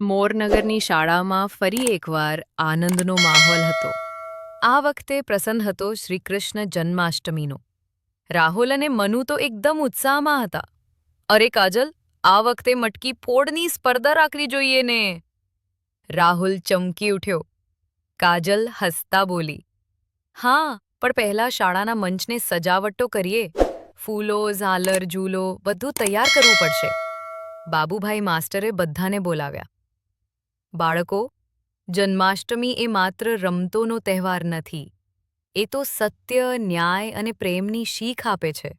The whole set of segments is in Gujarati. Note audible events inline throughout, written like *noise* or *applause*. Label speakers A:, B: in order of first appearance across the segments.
A: મોરનગરની શાળામાં ફરી એકવાર આનંદનો માહોલ હતો. આ વખતે પ્રસન્ન હતો શ્રીકૃષ્ણ જન્માષ્ટમીનો. રાહુલ અને મનુ તો એકદમ ઉત્સાહમાં હતા. અરે કાજલ, આ વખતે મટકી ફોડની સ્પર્ધા રાખવી જોઈએ ને. રાહુલ ચમકી ઉઠ્યો. કાજલ હસતા બોલી, હા, પણ પહેલા શાળાના મંચને સજાવટો કરીએ. ફૂલો, ઝાલર, ઝૂલો બધું તૈયાર કરવું પડશે. બાબુભાઈ માસ્ટરે બધાને બોલાવ્યા. બાળકો, જન્માષ્ટમી એ માત્ર રમતોનો તહેવાર નથી, એ તો સત્ય, ન્યાય અને પ્રેમની શીખ આપે છે.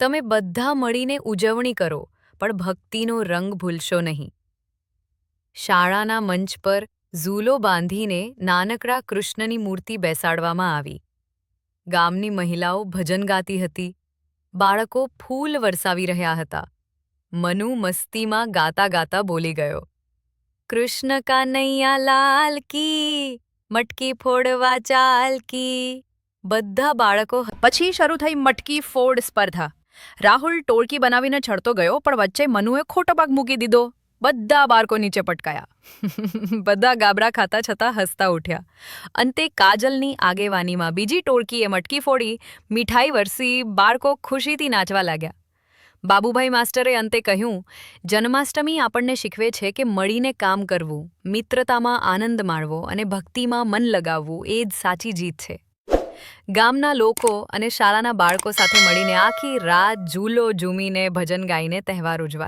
A: તમે બધા મળીને ઉજવણી કરો, પણ ભક્તિનો રંગ ભૂલશો નહીં. શાળાના મંચ પર ઝૂલો બાંધીને નાનકડા કૃષ્ણની મૂર્તિ બેસાડવામાં આવી. ગામની મહિલાઓ ભજન ગાતી હતી. બાળકો ફૂલ વરસાવી રહ્યા હતા. મનુ મસ્તીમાં ગાતા ગાતા બોલી ગયો. કૃષ્ણ કાનૈયા લાલ કી મટકી ફોડવા ચાલ કી બધા બાળકો
B: પછી શરૂ થઈ મટકી ફોડ સ્પર્ધા. રાહુલ ટોળકી બનાવીને ચડતો ગયો, પણ વચ્ચે મનુએ ખોટો ભાગ મૂકી દીધો. બધા બાળકો નીચે પટકાયા. *laughs* બધા ગાબડા ખાતા છતાં હસતા ઉઠ્યા. અંતે કાજલની આગેવાનીમાં બીજી ટોળકીએ મટકી ફોડી, મીઠાઈ વરસી બાળકો ખુશીથી નાચવા લાગ્યા. બાબુભાઈ માસ્ટરે અંતે કહ્યું, જન્માષ્ટમી આપણને શીખવે છે કે મળીને કામ કરવું, મિત્રતામાં આનંદ માણવો અને ભક્તિમાં મન લગાવવું એ જ સાચી જીત છે. ગામના લોકો અને શાળાના બાળકો સાથે મળીને આખી રાત ઝૂલો ઝૂમીને ભજન ગાઈને તહેવાર ઉજવાય.